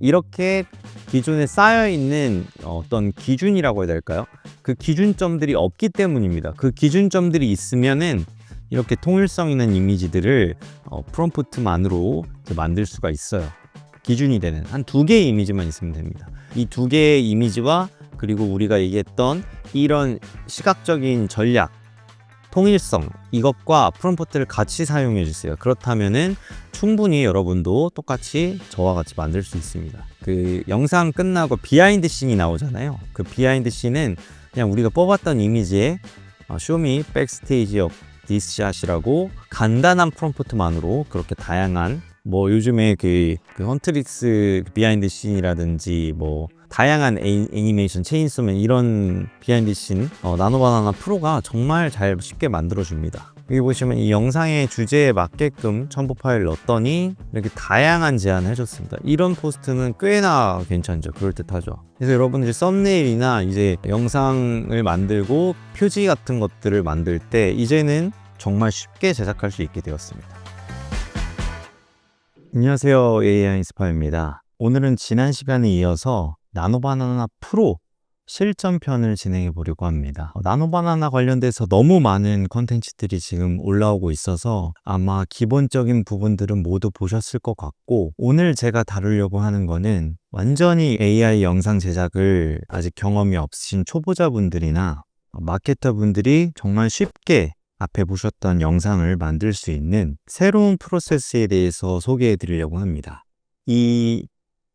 이렇게 기존에 쌓여 있는 어떤 기준이라고 해야 될까요? 그 기준점들이 없기 때문입니다. 그 기준점들이 있으면은 이렇게 통일성 있는 이미지들을 어, 프롬프트만으로 만들 수가 있어요. 기준이 되는 한 두 개의 이미지만 있으면 됩니다. 이 두 개의 이미지와 그리고 우리가 얘기했던 이런 시각적인 전략, 통일성 이것과 프롬프트를 같이 사용해 주세요. 그렇다면은 충분히 여러분도 똑같이 저와 같이 만들 수 있습니다. 그 영상 끝나고 비하인드 씬이 나오잖아요. 그 비하인드 씬은 그냥 우리가 뽑았던 이미지에 어, 쇼미 백스테이지 업 디스샷이라고 간단한 프롬프트만으로 그렇게 다양한 뭐 요즘에 그, 그 헌트릭스 비하인드 씬이라든지 뭐 다양한 애니, 애니메이션 체인소맨 이런 비하인드 씬 어, 나노바나나 프로가 정말 잘 쉽게 만들어 줍니다. 여기 보시면 이 영상의 주제에 맞게끔 첨부 파일을 넣었더니 이렇게 다양한 제안을 해줬습니다. 이런 포스트는 꽤나 괜찮죠. 그럴듯하죠. 그래서 여러분 이제 썸네일이나 이제 영상을 만들고 표지 같은 것들을 만들 때 이제는 정말 쉽게 제작할 수 있게 되었습니다. 안녕하세요. AI 스파입니다. 오늘은 지난 시간에 이어서 나노바나나 프로 실전편을 진행해 보려고 합니다. 어, 나노바나나 관련돼서 너무 많은 컨텐츠들이 지금 올라오고 있어서 아마 기본적인 부분들은 모두 보셨을 것 같고 오늘 제가 다루려고 하는 거는 완전히 AI 영상 제작을 아직 경험이 없으신 초보자분들이나 마케터분들이 정말 쉽게 앞에 보셨던 영상을 만들 수 있는 새로운 프로세스에 대해서 소개해 드리려고 합니다. 이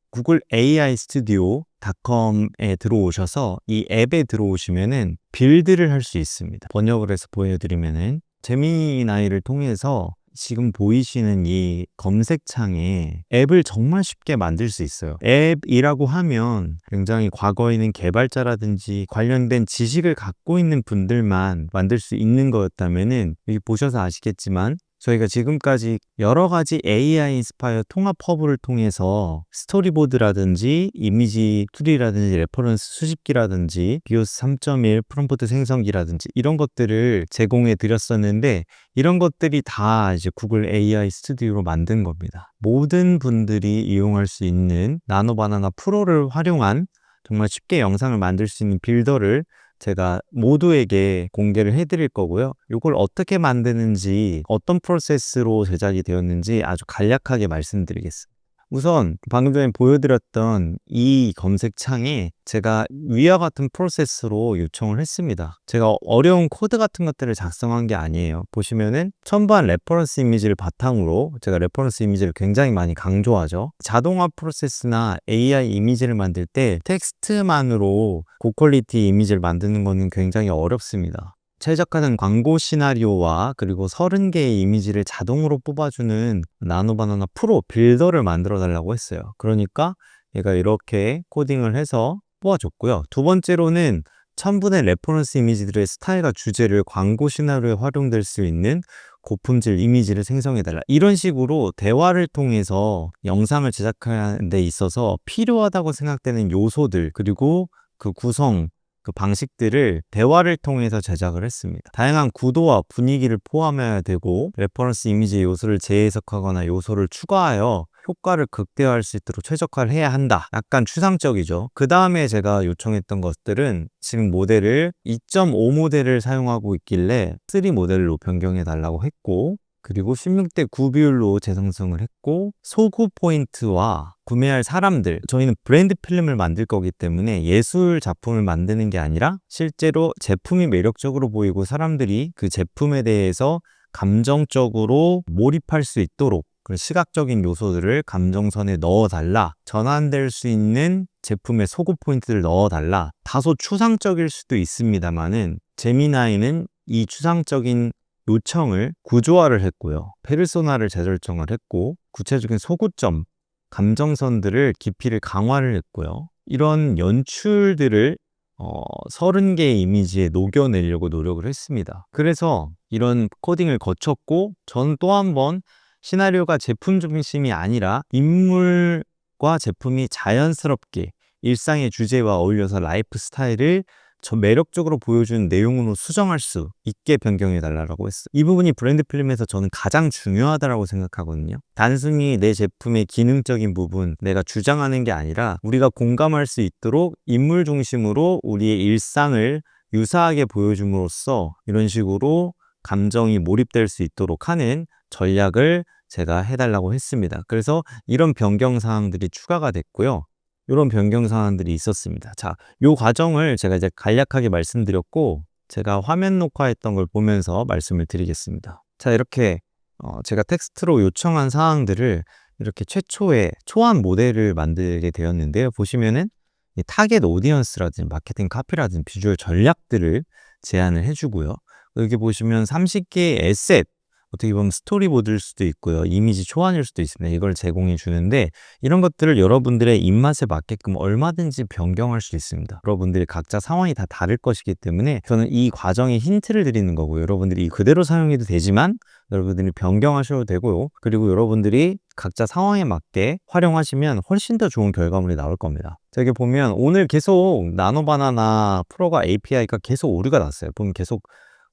구글 AI 스튜디오 닷컴에 들어오셔서 이 앱에 들어오시면은 빌드를 할 수 있습니다. 번역을 해서 보여드리면은 재미나이를 통해서 지금 보이시는 이 검색창에 앱을 정말 쉽게 만들 수 있어요. 앱이라고 하면 굉장히 과거에는 개발자라든지 관련된 지식을 갖고 있는 분들만 만들 수 있는 거였다면은 여기 보셔서 아시겠지만 저희가 지금까지 여러 가지 AI 인스파이어 통합 허브를 통해서 스토리보드라든지 이미지 툴이라든지 레퍼런스 수집기라든지 비오스 3.1 프롬프트 생성기라든지 이런 것들을 제공해 드렸었는데 이런 것들이 다 이제 구글 AI 스튜디오로 만든 겁니다. 모든 분들이 이용할 수 있는 나노바나나 프로를 활용한 정말 쉽게 영상을 만들 수 있는 빌더를 제가 모두에게 공개를 해드릴 거고요. 이걸 어떻게 만드는지, 어떤 프로세스로 제작이 되었는지 아주 간략하게 말씀드리겠습니다. 우선 방금 전에 보여드렸던 이 검색창에 제가 위와 같은 프로세스로 요청을 했습니다. 제가 어려운 코드 같은 것들을 작성한 게 아니에요. 보시면은 첨부한 레퍼런스 이미지를 바탕으로 제가 레퍼런스 이미지를 굉장히 많이 강조하죠. 자동화 프로세스나 AI 이미지를 만들 때 텍스트만으로 고퀄리티 이미지를 만드는 거는 굉장히 어렵습니다. 최적화된 광고 시나리오와 그리고 30개의 이미지를 자동으로 뽑아주는 나노바나나 프로 빌더를 만들어 달라고 했어요. 그러니까 얘가 이렇게 코딩을 해서 뽑아줬고요. 두 번째로는 첨부된 레퍼런스 이미지들의 스타일과 주제를 광고 시나리오에 활용될 수 있는 고품질 이미지를 생성해달라. 이런 식으로 대화를 통해서 영상을 제작하는 데 있어서 필요하다고 생각되는 요소들, 그리고 그 구성, 그 방식들을 대화를 통해서 제작을 했습니다. 다양한 구도와 분위기를 포함해야 되고 레퍼런스 이미지 요소를 재해석하거나 요소를 추가하여 효과를 극대화할 수 있도록 최적화를 해야 한다. 약간 추상적이죠. 그 다음에 제가 요청했던 것들은 지금 모델을 2.5 모델을 사용하고 있길래 3 모델로 변경해 달라고 했고 그리고 16대 9 비율로 재생성을 했고 소구 포인트와 구매할 사람들 저희는 브랜드 필름을 만들 거기 때문에 예술 작품을 만드는 게 아니라 실제로 제품이 매력적으로 보이고 사람들이 그 제품에 대해서 감정적으로 몰입할 수 있도록 그런 시각적인 요소들을 감정선에 넣어달라 전환될 수 있는 제품의 소구 포인트를 넣어달라 다소 추상적일 수도 있습니다만은 제미나이는 이 추상적인 요청을 구조화를 했고요. 페르소나를 재설정을 했고 구체적인 소구점, 감정선들을 깊이를 강화를 했고요. 이런 연출들을 어, 30개의 이미지에 녹여내려고 노력을 했습니다. 그래서 이런 코딩을 거쳤고 전또한 번 시나리오가 제품 중심이 아니라 인물과 제품이 자연스럽게 일상의 주제와 어울려서 라이프 스타일을 저 매력적으로 보여주는 내용으로 수정할 수 있게 변경해 달라고 했어. 이 부분이 브랜드 필름에서 저는 가장 중요하다라고 생각하거든요. 단순히 내 제품의 기능적인 부분, 내가 주장하는 게 아니라 우리가 공감할 수 있도록 인물 중심으로 우리의 일상을 유사하게 보여줌으로써 이런 식으로 감정이 몰입될 수 있도록 하는 전략을 제가 해달라고 했습니다. 그래서 이런 변경 사항들이 추가가 됐고요. 이런 변경 사항들이 있었습니다. 자, 요 과정을 제가 이제 간략하게 말씀드렸고 제가 화면 녹화했던 걸 보면서 말씀을 드리겠습니다. 자, 이렇게 어, 제가 텍스트로 요청한 사항들을 이렇게 최초의 초안 모델을 만들게 되었는데요. 보시면은 이 타겟 오디언스라든지 마케팅 카피라든지 비주얼 전략들을 제안을 해주고요. 여기 보시면 30개의 에셋 어떻게 보면 스토리보드일 수도 있고요. 이미지 초안일 수도 있습니다. 이걸 제공해 주는데 이런 것들을 여러분들의 입맛에 맞게끔 얼마든지 변경할 수 있습니다. 여러분들이 각자 상황이 다 다를 것이기 때문에 저는 이 과정에 힌트를 드리는 거고요. 여러분들이 그대로 사용해도 되지만 여러분들이 변경하셔도 되고요. 그리고 여러분들이 각자 상황에 맞게 활용하시면 훨씬 더 좋은 결과물이 나올 겁니다. 저기 보면 오늘 계속 나노바나나 프로가 API가 계속 오류가 났어요. 보면 계속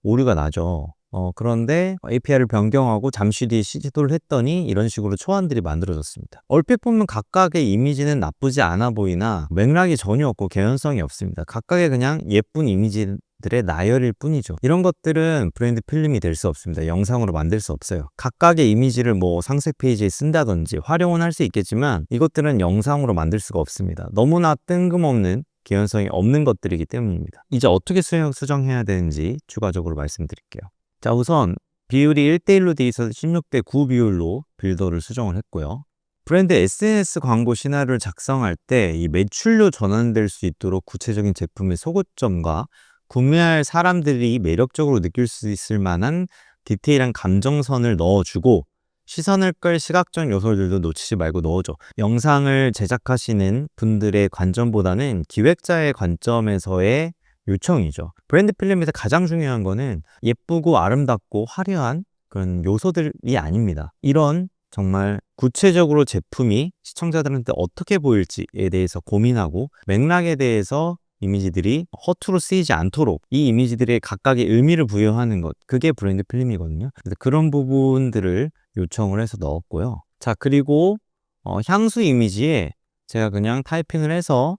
오류가 나죠. 어, 그런데 API를 변경하고 잠시 뒤에 시도를 했더니 이런 식으로 초안들이 만들어졌습니다. 얼핏 보면 각각의 이미지는 나쁘지 않아 보이나 맥락이 전혀 없고 개연성이 없습니다. 각각의 그냥 예쁜 이미지 들의 나열일 뿐이죠. 이런 것들은 브랜드 필름이 될 수 없습니다. 영상으로 만들 수 없어요. 각각의 이미지를 뭐 상세 페이지에 쓴다든지 활용은 할 수 있겠지만 이것들은 영상으로 만들 수가 없습니다. 너무나 뜬금없는 개연성이 없는 것들이기 때문입니다. 이제 어떻게 수정, 수정해야 되는지 추가적으로 말씀드릴게요. 자, 우선 비율이 1대1로 돼 있어서 16대 9 비율로 빌더를 수정을 했고요. 브랜드 SNS 광고 시나리오를 작성할 때 이 매출로 전환될 수 있도록 구체적인 제품의 소고점과 구매할 사람들이 매력적으로 느낄 수 있을 만한 디테일한 감정선을 넣어주고 시선을 끌 시각적 요소들도 놓치지 말고 넣어줘. 영상을 제작하시는 분들의 관점보다는 기획자의 관점에서의 요청이죠. 브랜드 필름에서 가장 중요한 거는 예쁘고 아름답고 화려한 그런 요소들이 아닙니다. 이런 정말 구체적으로 제품이 시청자들한테 어떻게 보일지에 대해서 고민하고 맥락에 대해서 이미지들이 허투루 쓰이지 않도록 이 이미지들의 각각의 의미를 부여하는 것 그게 브랜드 필름이거든요. 그래서 그런 부분들을 요청을 해서 넣었고요. 자 그리고 어, 향수 이미지에 제가 그냥 타이핑을 해서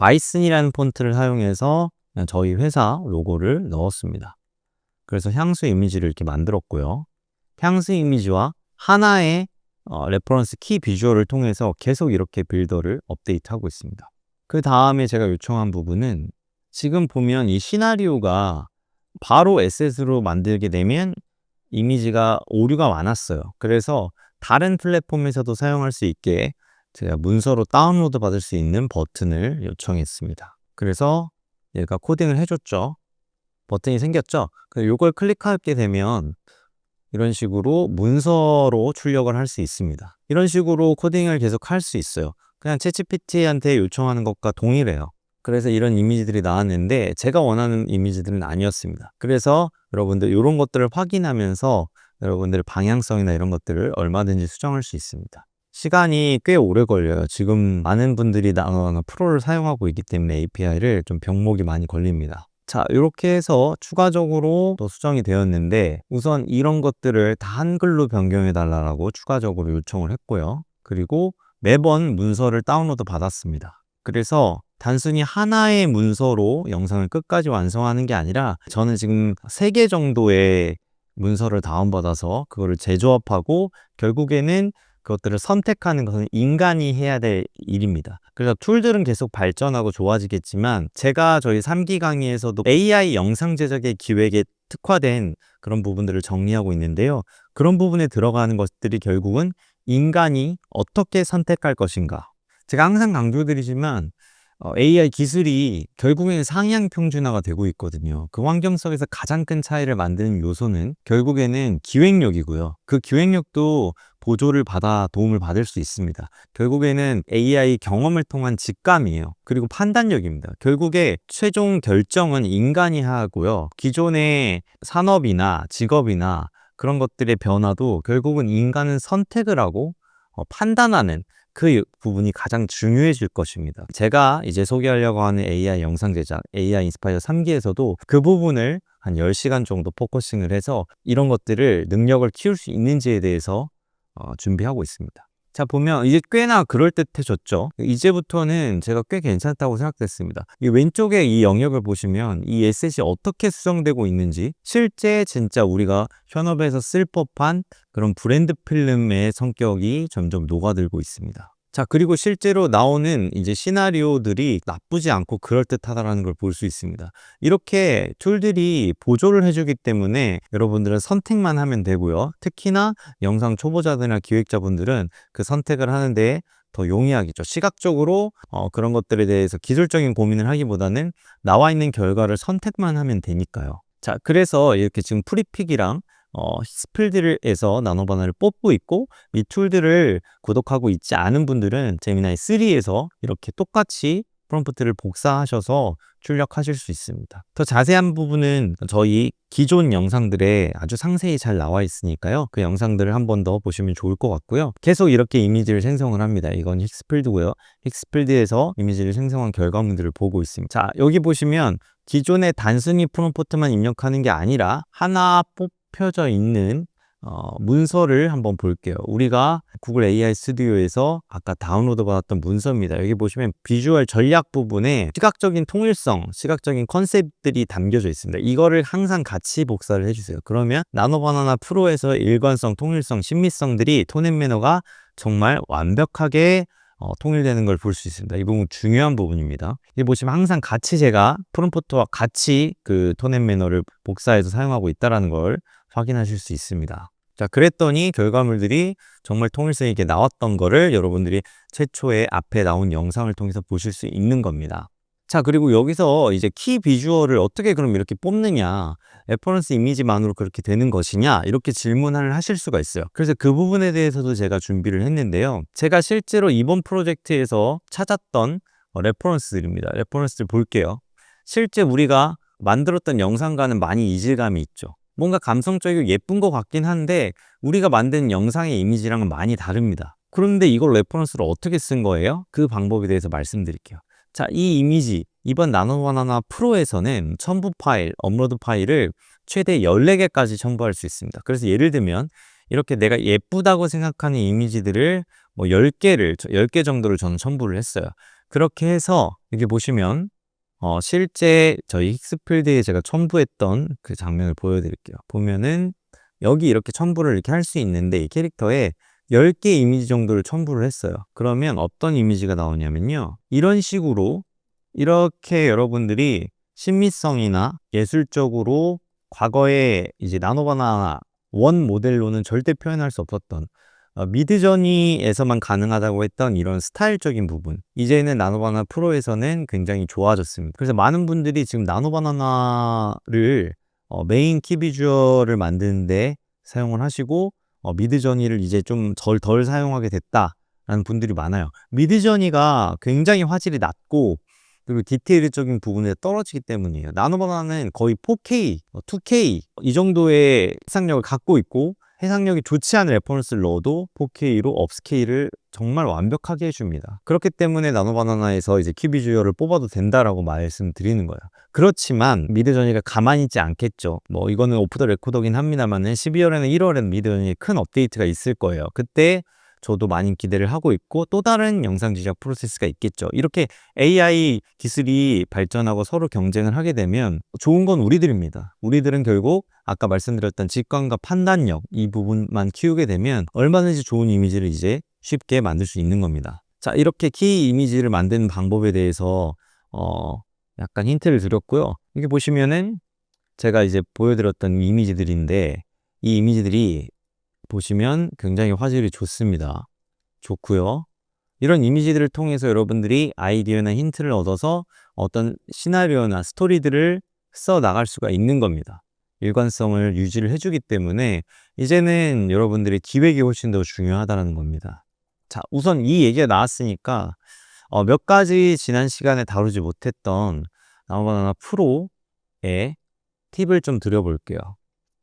바이슨이라는 폰트를 사용해서 저희 회사 로고를 넣었습니다. 그래서 향수 이미지를 이렇게 만들었고요. 향수 이미지와 하나의 어, 레퍼런스 키 비주얼을 통해서 계속 이렇게 빌더를 업데이트하고 있습니다. 그 다음에 제가 요청한 부분은 지금 보면 이 시나리오가 바로 에셋으로 만들게 되면 이미지가 오류가 많았어요. 그래서 다른 플랫폼에서도 사용할 수 있게 제가 문서로 다운로드 받을 수 있는 버튼을 요청했습니다. 그래서 얘가 코딩을 해줬죠. 버튼이 생겼죠. 이걸 클릭하게 되면 이런 식으로 문서로 출력을 할 수 있습니다. 이런 식으로 코딩을 계속 할 수 있어요. 그냥 채찌PT한테 요청하는 것과 동일해요. 그래서 이런 이미지들이 나왔는데 제가 원하는 이미지들은 아니었습니다. 그래서 여러분들 이런 것들을 확인하면서 여러분들의 방향성이나 이런 것들을 얼마든지 수정할 수 있습니다. 시간이 꽤 오래 걸려요. 지금 많은 분들이 나노 프로를 사용하고 있기 때문에 API를 좀 병목이 많이 걸립니다. 자, 이렇게 해서 추가적으로 또 수정이 되었는데 우선 이런 것들을 다 한글로 변경해 달라고 추가적으로 요청을 했고요. 그리고 매번 문서를 다운로드 받았습니다. 그래서 단순히 하나의 문서로 영상을 끝까지 완성하는 게 아니라 저는 지금 3개 정도의 문서를 다운받아서 그거를 재조합하고 결국에는 그것들을 선택하는 것은 인간이 해야 될 일입니다. 그래서 툴들은 계속 발전하고 좋아지겠지만 제가 저희 3기 강의에서도 AI 영상 제작의 기획에 특화된 그런 부분들을 정리하고 있는데요. 그런 부분에 들어가는 것들이 결국은 인간이 어떻게 선택할 것인가. 제가 항상 강조드리지만 어, AI 기술이 결국에는 상향 평준화가 되고 있거든요. 그 환경 속에서 가장 큰 차이를 만드는 요소는 결국에는 기획력이고요. 그 기획력도 보조를 받아 도움을 받을 수 있습니다. 결국에는 AI 경험을 통한 직감이에요. 그리고 판단력입니다. 결국에 최종 결정은 인간이 하고요. 기존의 산업이나 직업이나 그런 것들의 변화도 결국은 인간은 선택을 하고 어, 판단하는 그 부분이 가장 중요해질 것입니다. 제가 이제 소개하려고 하는 AI 영상 제작, AI 인스파이어 3기에서도 그 부분을 한 10시간 정도 포커싱을 해서 이런 것들을 능력을 키울 수 있는지에 대해서 어, 준비하고 있습니다. 자, 보면 이제 꽤나 그럴듯해졌죠. 이제부터는 제가 꽤 괜찮다고 생각됐습니다. 이 왼쪽에 이 영역을 보시면 이 에셋이 어떻게 수정되고 있는지 실제 진짜 우리가 현업에서 쓸 법한 그런 브랜드 필름의 성격이 점점 녹아들고 있습니다. 자, 그리고 실제로 나오는 이제 시나리오들이 나쁘지 않고 그럴듯하다라는 걸 볼 수 있습니다. 이렇게 툴들이 보조를 해주기 때문에 여러분들은 선택만 하면 되고요. 특히나 영상 초보자들이나 기획자분들은 그 선택을 하는데 더 용이하겠죠. 시각적으로 어, 그런 것들에 대해서 기술적인 고민을 하기보다는 나와 있는 결과를 선택만 하면 되니까요. 자, 그래서 이렇게 지금 프리픽이랑 어, 스필드에서 나노바나를 뽑고 있고 이 툴들을 구독하고 있지 않은 분들은 제미나이 3에서 이렇게 똑같이 프롬프트를 복사하셔서 출력하실 수 있습니다. 더 자세한 부분은 저희 기존 영상들에 아주 상세히 잘 나와 있으니까요. 그 영상들을 한 번 더 보시면 좋을 것 같고요. 계속 이렇게 이미지를 생성을 합니다. 이건 힉스필드고요. 힉스필드에서 이미지를 생성한 결과물들을 보고 있습니다. 자, 여기 보시면 기존에 단순히 프롬프트만 입력하는 게 아니라 하나 뽑 혀져 있는 어, 문서를 한번 볼게요. 우리가 구글 AI 스튜디오에서 아까 다운로드 받았던 문서입니다. 여기 보시면 비주얼 전략 부분에 시각적인 통일성, 시각적인 컨셉들이 담겨져 있습니다. 이거를 항상 같이 복사를 해주세요. 그러면 나노바나나 프로에서 일관성, 통일성, 신미성들이 톤앤 매너가 정말 완벽하게 어, 통일되는 걸 볼 수 있습니다. 이 부분 중요한 부분입니다. 여기 보시면 항상 같이 제가 프롬프트와 같이 그 톤앤 매너를 복사해서 사용하고 있다는 걸 확인하실 수 있습니다. 자, 그랬더니 결과물들이 정말 통일성 있게 나왔던 거를 여러분들이 최초에 앞에 나온 영상을 통해서 보실 수 있는 겁니다. 자, 그리고 여기서 이제 키 비주얼을 어떻게 그럼 이렇게 뽑느냐, 레퍼런스 이미지만으로 그렇게 되는 것이냐, 이렇게 질문을 하실 수가 있어요. 그래서 그 부분에 대해서도 제가 준비를 했는데요. 제가 실제로 이번 프로젝트에서 찾았던 어, 레퍼런스들입니다. 레퍼런스를 볼게요. 실제 우리가 만들었던 영상과는 많이 이질감이 있죠. 뭔가 감성적이고 예쁜 것 같긴 한데 우리가 만든 영상의 이미지랑은 많이 다릅니다. 그런데 이걸 레퍼런스로 어떻게 쓴 거예요? 그 방법에 대해서 말씀드릴게요. 자, 이 이미지 이번 나노바나나 프로에서는 첨부 파일, 업로드 파일을 최대 14개까지 첨부할 수 있습니다. 그래서 예를 들면 이렇게 내가 예쁘다고 생각하는 이미지들을 뭐 10개를 10개 정도를 저는 첨부를 했어요. 그렇게 해서 이게 보시면 어, 실제 저희 힉스필드에 제가 첨부했던 그 장면을 보여드릴게요. 보면은 여기 이렇게 첨부를 이렇게 할 수 있는데 이 캐릭터에 10개 이미지 정도를 첨부를 했어요. 그러면 어떤 이미지가 나오냐면요. 이런 식으로 이렇게 여러분들이 신미성이나 예술적으로 과거에 이제 나노바나나 원 모델로는 절대 표현할 수 없었던 어, 미드저니에서만 가능하다고 했던 이런 스타일적인 부분 이제는 나노바나나 프로에서는 굉장히 좋아졌습니다. 그래서 많은 분들이 지금 나노바나나를 어, 메인 키 비주얼을 만드는데 사용을 하시고 어, 미드저니를 이제 좀 덜 덜 사용하게 됐다라는 분들이 많아요. 미드저니가 굉장히 화질이 낮고 그리고 디테일적인 부분에 떨어지기 때문이에요. 나노바나는 거의 4K, 2K 이 정도의 해상력을 갖고 있고 해상력이 좋지 않은 레퍼런스를 넣어도 4K로 업스케일을 정말 완벽하게 해줍니다. 그렇기 때문에 나노바나나에서 이제 큐비주얼을 뽑아도 된다라고 말씀드리는 거예요. 그렇지만 미드저니가 가만히 있지 않겠죠. 뭐 이거는 오프 더 레코더긴 합니다만은 12월에는 1월에는 미드저니 큰 업데이트가 있을 거예요. 그때 저도 많이 기대를 하고 있고 또 다른 영상 제작 프로세스가 있겠죠. 이렇게 AI 기술이 발전하고 서로 경쟁을 하게 되면 좋은 건 우리들입니다. 우리들은 결국 아까 말씀드렸던 직관과 판단력 이 부분만 키우게 되면 얼마든지 좋은 이미지를 이제 쉽게 만들 수 있는 겁니다. 자, 이렇게 키 이미지를 만드는 방법에 대해서 어 약간 힌트를 드렸고요. 이게 보시면은 제가 이제 보여드렸던 이미지들인데 이 이미지들이 보시면 굉장히 화질이 좋습니다. 좋고요. 이런 이미지들을 통해서 여러분들이 아이디어나 힌트를 얻어서 어떤 시나리오나 스토리들을 써 나갈 수가 있는 겁니다. 일관성을 유지를 해주기 때문에 이제는 여러분들이 기획이 훨씬 더 중요하다는 겁니다. 자, 우선 이 얘기가 나왔으니까 어, 몇 가지 지난 시간에 다루지 못했던 나무바나나 프로의 팁을 좀 드려볼게요.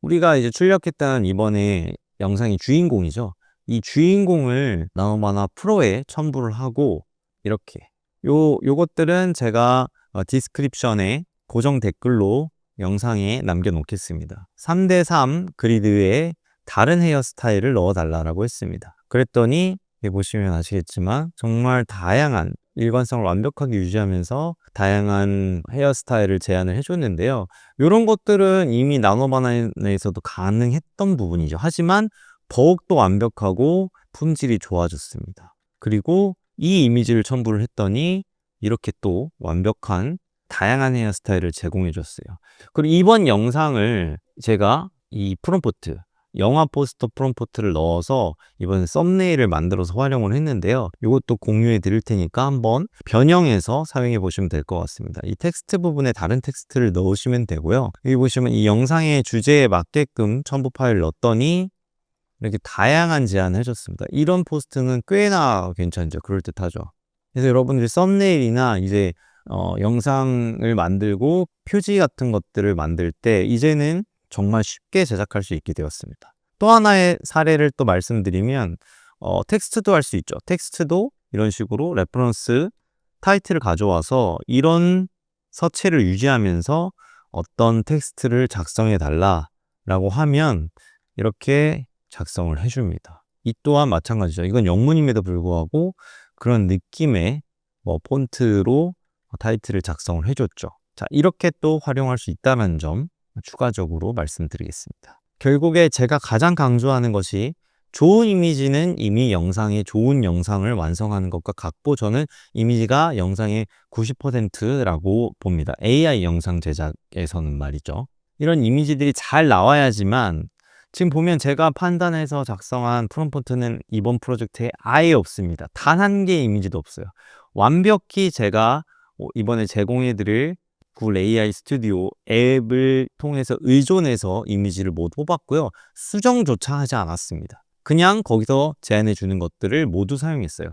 우리가 이제 출력했던 이번에 영상이 주인공이죠. 이 주인공을 나노바나 프로에 첨부를 하고 이렇게 요 요것들은 제가 어, 디스크립션에 고정 댓글로 영상에 남겨 놓겠습니다. 3대3 그리드에 다른 헤어스타일을 넣어 달라고 했습니다. 그랬더니 보시면 아시겠지만 정말 다양한 일관성을 완벽하게 유지하면서 다양한 헤어스타일을 제안을 해줬는데요. 이런 것들은 이미 나노바나나에서도 가능했던 부분이죠. 하지만 더욱더 완벽하고 품질이 좋아졌습니다. 그리고 이 이미지를 첨부를 했더니 이렇게 또 완벽한 다양한 헤어스타일을 제공해 줬어요. 그리고 이번 영상을 제가 이 프롬포트 영화 포스터 프롬포트를 넣어서 이번에 썸네일을 만들어서 활용을 했는데요. 이것도 공유해 드릴 테니까 한번 변형해서 사용해 보시면 될 것 같습니다. 이 텍스트 부분에 다른 텍스트를 넣으시면 되고요. 여기 보시면 이 영상의 주제에 맞게끔 첨부 파일을 넣었더니 이렇게 다양한 제안을 해줬습니다. 이런 포스트는 꽤나 괜찮죠. 그럴듯하죠. 그래서 여러분들이 썸네일이나 이제 어, 영상을 만들고 표지 같은 것들을 만들 때 이제는 정말 쉽게 제작할 수 있게 되었습니다. 또 하나의 사례를 또 말씀드리면 어, 텍스트도 할 수 있죠. 텍스트도 이런 식으로 레퍼런스 타이틀을 가져와서 이런 서체를 유지하면서 어떤 텍스트를 작성해 달라라고 하면 이렇게 작성을 해줍니다. 이 또한 마찬가지죠. 이건 영문임에도 불구하고 그런 느낌의 뭐 폰트로 타이틀을 작성을 해줬죠. 자, 이렇게 또 활용할 수 있다는 점 추가적으로 말씀드리겠습니다. 결국에 제가 가장 강조하는 것이 좋은 이미지는 이미 영상에 좋은 영상을 완성하는 것과 같고 저는 이미지가 영상의 90%라고 봅니다. AI 영상 제작에서는 말이죠. 이런 이미지들이 잘 나와야지만 지금 보면 제가 판단해서 작성한 프롬프트는 이번 프로젝트에 아예 없습니다. 단 한 개의 이미지도 없어요. 완벽히 제가 이번에 제공해드릴 구글 AI 스튜디오 앱을 통해서 의존해서 이미지를 모두 뽑았고요. 수정조차 하지 않았습니다. 그냥 거기서 제안해 주는 것들을 모두 사용했어요.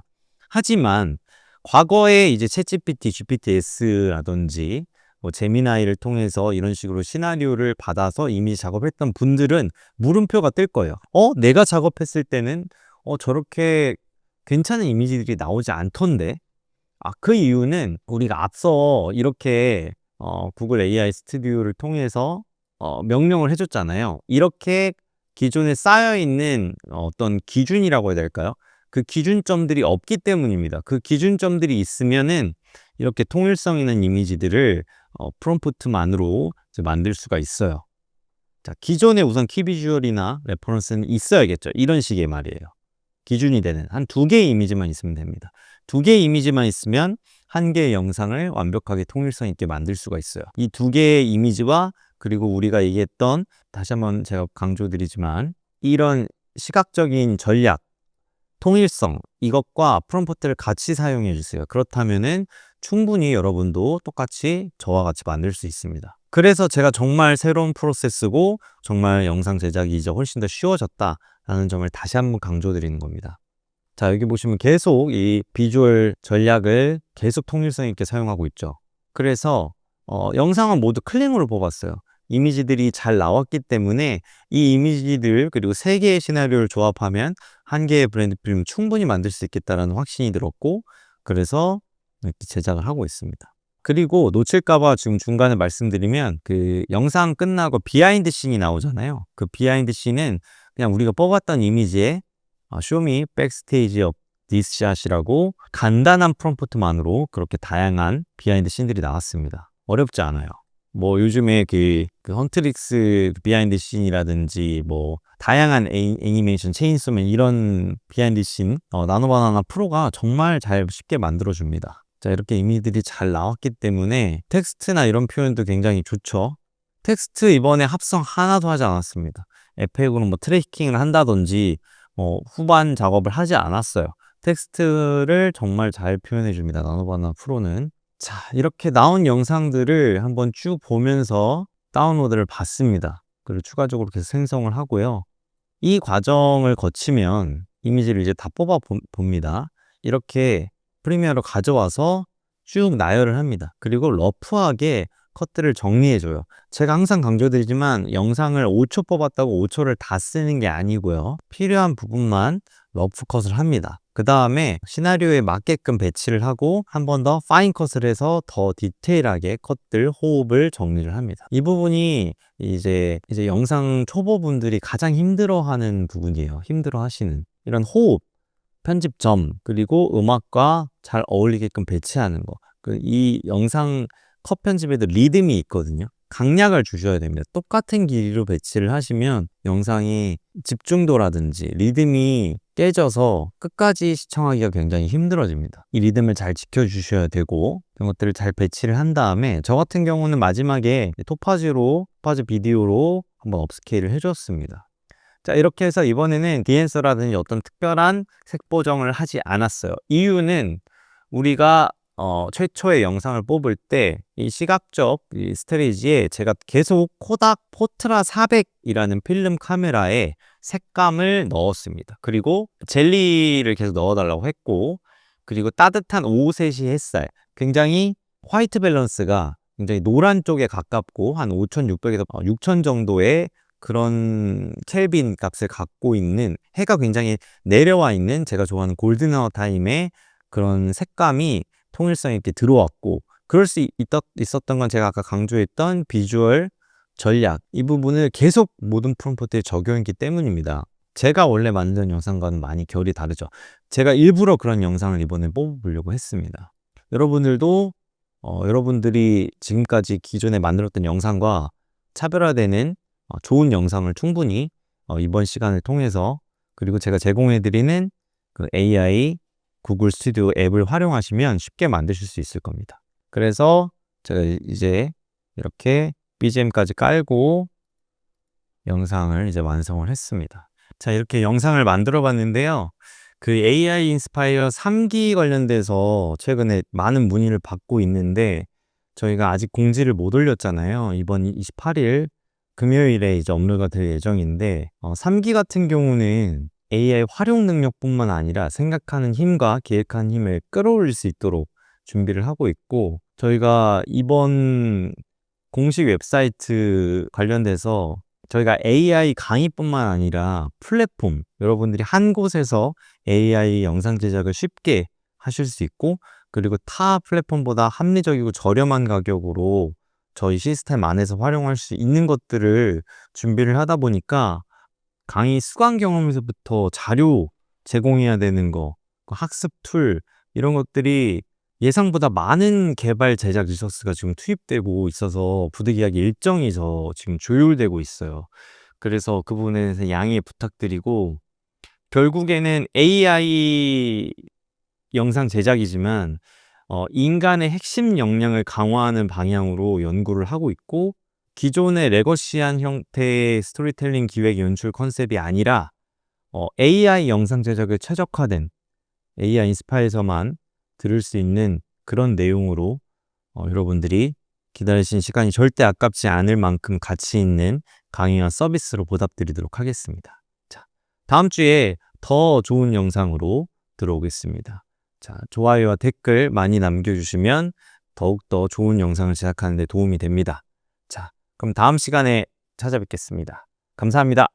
하지만 과거에 이제 챗GPT, GPTS라든지 뭐 제미나이를 통해서 이런 식으로 시나리오를 받아서 이미 작업했던 분들은 물음표가 뜰 거예요. 어, 내가 작업했을 때는 어, 저렇게 괜찮은 이미지들이 나오지 않던데. 아, 그 이유는 우리가 앞서 이렇게 어, 구글 AI 스튜디오를 통해서 어, 명령을 해줬잖아요. 이렇게 기존에 쌓여 있는 어떤 기준이라고 해야 될까요? 그 기준점들이 없기 때문입니다. 그 기준점들이 있으면은 이렇게 통일성 있는 이미지들을 어, 프롬프트만으로 만들 수가 있어요. 자, 기존에 우선 키비주얼이나 레퍼런스는 있어야겠죠. 이런 식의 말이에요. 기준이 되는 한 두 개의 이미지만 있으면 됩니다. 두 개의 이미지만 있으면 한 개의 영상을 완벽하게 통일성 있게 만들 수가 있어요. 이 두 개의 이미지와 그리고 우리가 얘기했던 다시 한번 제가 강조드리지만 이런 시각적인 전략, 통일성 이것과 프롬프트를 같이 사용해 주세요. 그렇다면은 충분히 여러분도 똑같이 저와 같이 만들 수 있습니다. 그래서 제가 정말 새로운 프로세스고 정말 영상 제작이 이제 훨씬 더 쉬워졌다라는 점을 다시 한번 강조드리는 겁니다. 자, 여기 보시면 계속 이 비주얼 전략을 계속 통일성 있게 사용하고 있죠. 그래서 어, 영상은 모두 클링으로 뽑았어요. 이미지들이 잘 나왔기 때문에 이 이미지들 그리고 세 개의 시나리오를 조합하면 한 개의 브랜드 필름 충분히 만들 수 있겠다라는 확신이 들었고 그래서 이렇게 제작을 하고 있습니다. 그리고 놓칠까봐 지금 중간에 말씀드리면 그 영상 끝나고 비하인드 씬이 나오잖아요. 그 비하인드 씬은 그냥 우리가 뽑았던 이미지에 쇼미 백스테이지 업 디스샷이라고 간단한 프롬프트만으로 그렇게 다양한 비하인드 씬들이 나왔습니다. 어렵지 않아요. 뭐 요즘에 그, 그 헌트릭스 비하인드 씬이라든지 뭐 다양한 애니, 애니메이션 체인소맨 이런 비하인드 씬 어, 나노바나나 프로가 정말 잘 쉽게 만들어줍니다. 자, 이렇게 이미지들이 잘 나왔기 때문에 텍스트나 이런 표현도 굉장히 좋죠. 텍스트 이번에 합성 하나도 하지 않았습니다. 에펙으로 뭐 트래킹을 한다든지 뭐 후반 작업을 하지 않았어요. 텍스트를 정말 잘 표현해 줍니다. 나노바나 프로는. 자, 이렇게 나온 영상들을 한번 쭉 보면서 다운로드를 받습니다. 그리고 추가적으로 계속 생성을 하고요. 이 과정을 거치면 이미지를 이제 다 뽑아 봅니다. 이렇게 프리미어로 가져와서 쭉 나열을 합니다. 그리고 러프하게 컷들을 정리해줘요. 제가 항상 강조드리지만 영상을 5초 뽑았다고 5초를 다 쓰는 게 아니고요. 필요한 부분만 러프 컷을 합니다. 그 다음에 시나리오에 맞게끔 배치를 하고 한 번 더 파인 컷을 해서 더 디테일하게 컷들, 호흡을 정리를 합니다. 이 부분이 이제 이제 영상 초보분들이 가장 힘들어하는 부분이에요. 힘들어하시는 이런 호흡, 편집점 그리고 음악과 잘 어울리게끔 배치하는 거. 그 이 영상 컷 편집에도 리듬이 있거든요. 강약을 주셔야 됩니다. 똑같은 길이로 배치를 하시면 영상이 집중도라든지 리듬이 깨져서 끝까지 시청하기가 굉장히 힘들어집니다. 이 리듬을 잘 지켜주셔야 되고 이런 것들을 잘 배치를 한 다음에 저 같은 경우는 마지막에 토파즈로 토파즈 비디오로 한번 업스케일을 해줬습니다. 자 이렇게 해서 이번에는 디엔서라든지 어떤 특별한 색 보정을 하지 않았어요. 이유는 우리가 어, 최초의 영상을 뽑을 때 이 시각적 이 스트레이지에 제가 계속 코닥 포트라 400이라는 필름 카메라에 색감을 넣었습니다. 그리고 젤리를 계속 넣어달라고 했고, 그리고 따뜻한 오세시 햇살, 굉장히 화이트 밸런스가 굉장히 노란 쪽에 가깝고 한 5,600에서 6,000 정도의 그런 켈빈 값을 갖고 있는 해가 굉장히 내려와 있는 제가 좋아하는 골든 아워 타임의 그런 색감이 통일성 있게 들어왔고 그럴 수 있, 있었던 건 제가 아까 강조했던 비주얼 전략 이 부분을 계속 모든 프롬프트에 적용했기 때문입니다. 제가 원래 만든 영상과는 많이 결이 다르죠. 제가 일부러 그런 영상을 이번에 뽑아보려고 했습니다. 여러분들도 어, 여러분들이 지금까지 기존에 만들었던 영상과 차별화되는 어, 좋은 영상을 충분히 어, 이번 시간을 통해서 그리고 제가 제공해드리는 그 AI 구글 스튜디오 앱을 활용하시면 쉽게 만드실 수 있을 겁니다. 그래서 제가 이제 이렇게 BGM까지 깔고 영상을 이제 완성을 했습니다. 자, 이렇게 영상을 만들어 봤는데요. 그 AI 인스파이어 3기 관련돼서 최근에 많은 문의를 받고 있는데 저희가 아직 공지를 못 올렸잖아요. 이번 28일 금요일에 이제 업로드가 될 예정인데 어, 3기 같은 경우는 AI 활용 능력뿐만 아니라 생각하는 힘과 기획하는 힘을 끌어올릴 수 있도록 준비를 하고 있고 저희가 이번 공식 웹사이트 관련돼서 저희가 AI 강의뿐만 아니라 플랫폼 여러분들이 한 곳에서 AI 영상 제작을 쉽게 하실 수 있고 그리고 타 플랫폼보다 합리적이고 저렴한 가격으로 저희 시스템 안에서 활용할 수 있는 것들을 준비를 하다 보니까 강의 수강 경험에서부터 자료 제공해야 되는 거, 그 학습 툴 이런 것들이 예상보다 많은 개발 제작 리소스가 지금 투입되고 있어서 부득이하게 일정이 저 지금 조율되고 있어요. 그래서 그 부분에 대해서 양해 부탁드리고 결국에는 AI 영상 제작이지만 어, 인간의 핵심 역량을 강화하는 방향으로 연구를 하고 있고 기존의 레거시한 형태의 스토리텔링 기획 연출 컨셉이 아니라 어, AI 영상 제작에 최적화된 AI 인스파에서만 들을 수 있는 그런 내용으로 어, 여러분들이 기다리신 시간이 절대 아깝지 않을 만큼 가치 있는 강의와 서비스로 보답드리도록 하겠습니다. 자, 다음 주에 더 좋은 영상으로 들어오겠습니다. 자, 좋아요와 댓글 많이 남겨주시면 더욱더 좋은 영상을 제작하는 데 도움이 됩니다. 자, 그럼 다음 시간에 찾아뵙겠습니다. 감사합니다.